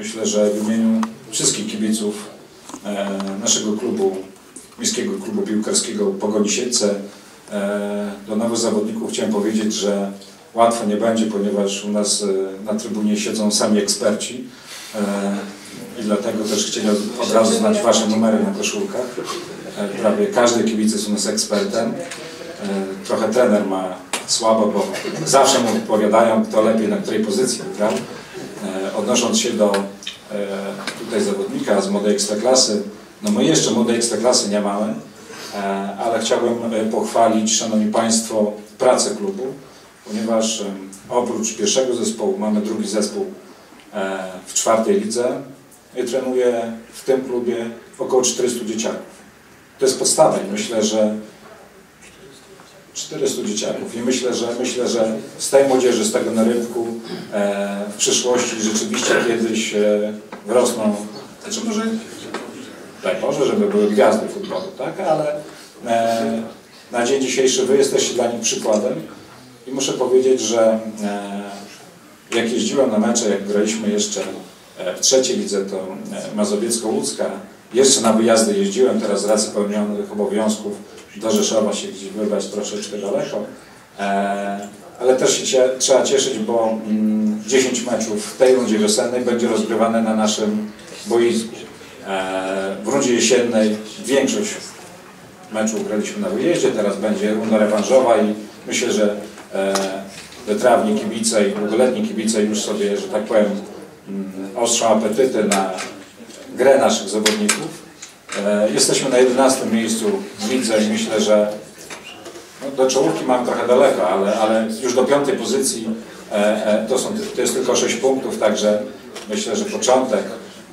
myślę, że w imieniu wszystkich kibiców e, naszego klubu, Miejskiego Klubu Piłkarskiego Pogoni Siedlce e, do nowych zawodników chciałem powiedzieć, że łatwo nie będzie, ponieważ u nas e, na trybunie siedzą sami eksperci i dlatego też chcieli od, razu znać Wasze numery na koszulkach. Prawie każdy kibic jest u nas ekspertem. Trochę trener ma słabo, bo zawsze mu odpowiadają, kto lepiej na której pozycji grał. Odnosząc się do e, tutaj zawodnika z młodej ekstraklasy, no my jeszcze młodej ekstraklasy nie mamy, e, ale chciałbym e, pochwalić, Szanowni Państwo, pracę klubu, ponieważ oprócz pierwszego zespołu mamy drugi zespół w czwartej lidze i trenuję w tym klubie około 400 dzieciaków. To jest podstawa myślę, że 400 dzieciaków. I myślę, że myślę, że z tej młodzieży, z tego narybku e, w przyszłości rzeczywiście kiedyś e, wrosną, znaczy może, daj Boże, żeby były gwiazdy futbolu, tak, ale e, na dzień dzisiejszy Wy jesteście dla nich przykładem. I muszę powiedzieć, że e, jak jeździłem na mecze, jak graliśmy jeszcze e, w trzeciej lidze, to e, Mazowiecko-Łódzka, jeszcze na wyjazdy jeździłem, teraz z racji pełnionych obowiązków do Rzeszowa się gdzieś wybrać troszeczkę daleko. E, ale też się trzeba cieszyć, bo mm, 10 meczów w tej rundzie wiosennej będzie rozgrywane na naszym boisku. E, w rundzie jesiennej większość meczów graliśmy na wyjeździe, teraz będzie runda rewanżowa i myślę, że e, wytrawni kibice i długoletni kibice już sobie, że tak powiem, mm, ostrzą apetyty na grę naszych zawodników. E, Jesteśmy na 11 miejscu w lidze i myślę, że no, do czołówki mam trochę daleko, ale, ale już do piątej pozycji e, e, to, są, to jest tylko 6 punktów, także myślę, że początek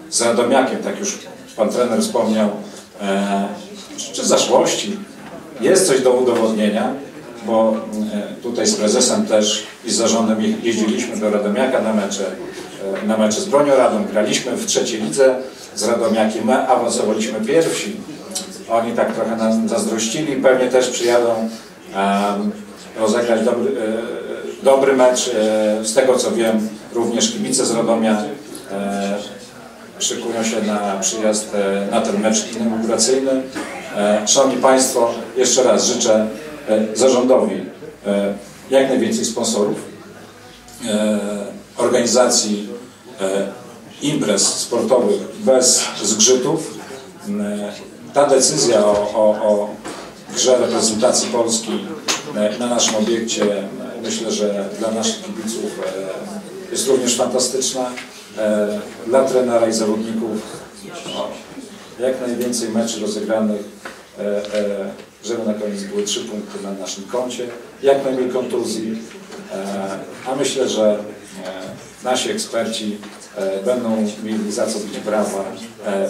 z Radomiakiem, tak już Pan trener wspomniał, czy zaszłości, jest coś do udowodnienia, bo e, tutaj z prezesem też i z zarządem je- jeździliśmy do Radomiaka na mecze, e, na mecze z Bronią graliśmy w trzeciej lidze z Radomiakiem, my awansowaliśmy pierwsi. Oni tak trochę nam zazdrościli, pewnie też przyjadą em, rozegrać dobry, e, dobry mecz. Z tego co wiem, również kibice z Radomia e, szykują się na przyjazd e, na ten mecz inauguracyjny. E, Szanowni Państwo, jeszcze raz życzę zarządowi e, jak najwięcej sponsorów, e, organizacji e, imprez sportowych bez zgrzytów. E, Ta decyzja o, o, o grze reprezentacji Polski e, na naszym obiekcie e, myślę, że dla naszych kibiców e, jest również fantastyczna. E, Dla trenera i zawodników o, jak najwięcej meczy rozegranych, e, e, żeby na koniec były trzy punkty na naszym koncie, jak najmniej kontuzji, e, a myślę, że e, nasi eksperci e, będą mieli za co bić brawa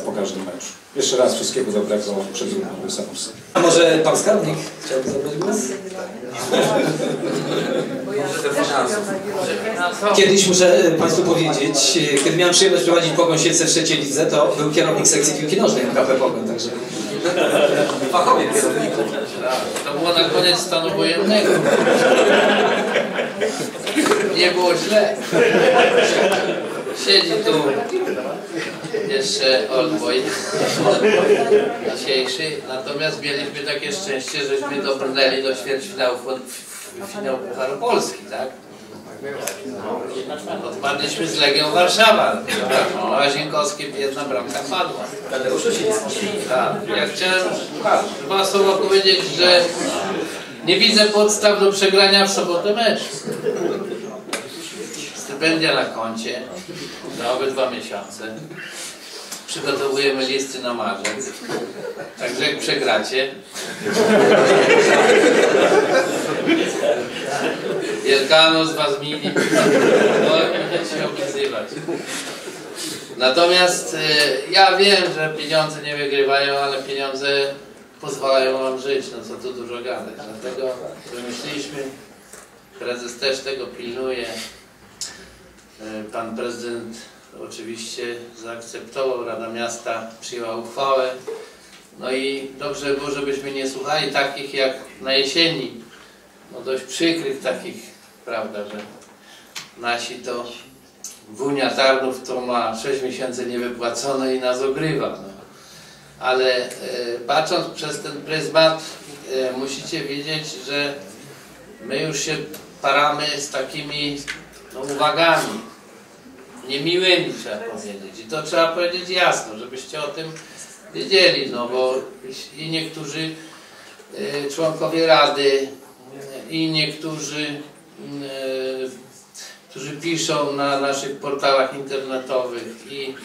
po każdym meczu. Jeszcze raz wszystkiego dobrego przed drugą wysokostą. A może pan skarbnik chciałby zabrać głos? Kiedyś muszę Państwu powiedzieć, kiedy miałem przyjemność prowadzić Pogoń Siedlce w trzeciej lidze, to był kierownik sekcji piłki nożnej MKP Pogoń, także fachowiec. To było na koniec stanu wojennego. Nie było źle. Siedzi tu jeszcze Oldboy dzisiejszy. Natomiast mieliśmy takie szczęście, żeśmy dobrnęli do ćwierćfinału finału Pucharu Polski, tak? Odpadliśmy z Legią Warszawa. Na Łazienkowskie jedna bramka padła. Tak. Ja chciałem dwa słowa powiedzieć, że nie widzę podstaw do przegrania w sobotę meczu. Stypendia na koncie na obydwa miesiące. Przygotowujemy listy na marzec. Także jak przegracie, Wielkanoc was mili. No, będę się opisywać. Natomiast y, ja wiem, że pieniądze nie wygrywają, ale pieniądze pozwalają wam żyć, no co tu dużo gadać. Dlatego wymyśliliśmy, prezes też tego pilnuje. Y, Pan prezydent oczywiście zaakceptował, Rada Miasta przyjęła uchwałę. No i dobrze było, żebyśmy nie słuchali takich jak na jesieni, no dość przykrych takich, prawda, że nasi to Wunia Tarnów to ma 6 miesięcy niewypłacone i nas ogrywa. No. Ale e, patrząc przez ten pryzmat, e, musicie wiedzieć, że my już się paramy z takimi no, uwagami niemiłymi, trzeba powiedzieć. I to trzeba powiedzieć jasno, żebyście o tym wiedzieli, no bo i niektórzy e, członkowie Rady, i niektórzy, którzy piszą na naszych portalach internetowych, i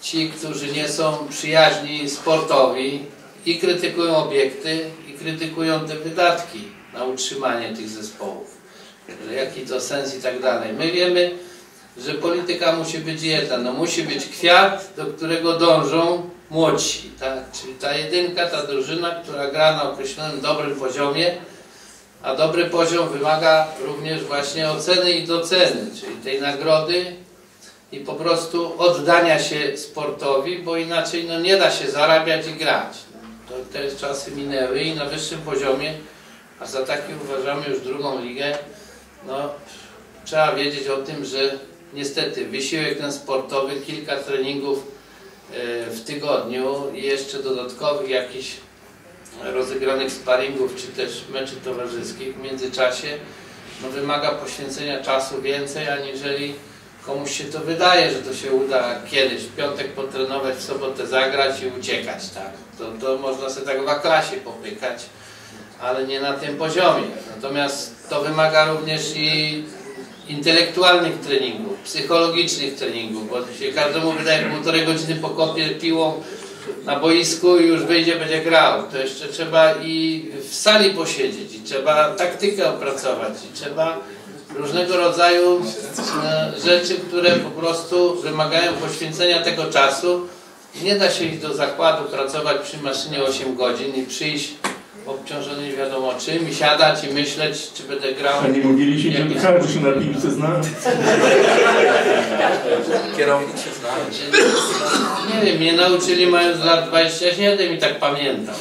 ci, którzy nie są przyjaźni sportowi i krytykują obiekty, i krytykują te wydatki na utrzymanie tych zespołów. Jaki to sens i tak dalej. My wiemy, że polityka musi być jedna. No musi być kwiat, do którego dążą młodsi. Tak? Czyli ta jedynka, ta drużyna, która gra na określonym dobrym poziomie, a dobry poziom wymaga również właśnie oceny i doceny, czyli tej nagrody i po prostu oddania się sportowi, bo inaczej no, nie da się zarabiać i grać. To, te czasy minęły i na wyższym poziomie, a za taki uważamy już drugą ligę, no, trzeba wiedzieć o tym, że niestety wysiłek ten sportowy, kilka treningów e, w tygodniu i jeszcze dodatkowych jakichś rozegranych sparingów czy też meczy towarzyskich w międzyczasie no, wymaga poświęcenia czasu więcej, aniżeli komuś się to wydaje, że to się uda kiedyś w piątek potrenować, w sobotę zagrać i uciekać. Tak? To, to można sobie tak w klasie popykać, ale nie na tym poziomie. Natomiast to wymaga również i intelektualnych treningów, psychologicznych treningów, bo się każdemu wydaje, półtorej godziny pokopie piłą na boisku i już wyjdzie, będzie grał. To jeszcze trzeba i w sali posiedzieć, i trzeba taktykę opracować, i trzeba różnego rodzaju e, rzeczy, które po prostu wymagają poświęcenia tego czasu. Nie da się iść do zakładu, pracować przy maszynie 8 godzin i przyjść obciążony nie wiadomo czym i siadać i myśleć, czy będę grał. A nie mówiliście, że każdy się na piłce zna? Kierownik się zna. Nie wiem, mnie nauczyli mając lat 27 i tak pamiętam.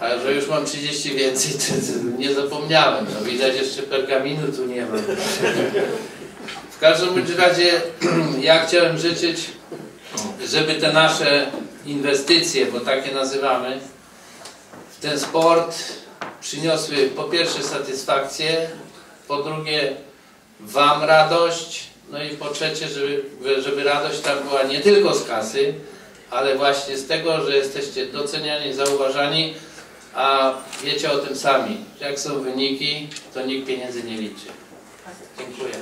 A że już mam 30 więcej, to, nie zapomniałem. No, widać jeszcze pergaminu tu nie ma. W każdym razie ja chciałem życzyć, żeby te nasze inwestycje, bo takie nazywamy, w ten sport przyniosły po pierwsze satysfakcję, po drugie Wam radość, no i po trzecie, żeby, żeby radość tam była nie tylko z kasy, ale właśnie z tego, że jesteście doceniani, zauważani, a wiecie o tym sami, jak są wyniki, to nikt pieniędzy nie liczy. Dziękuję.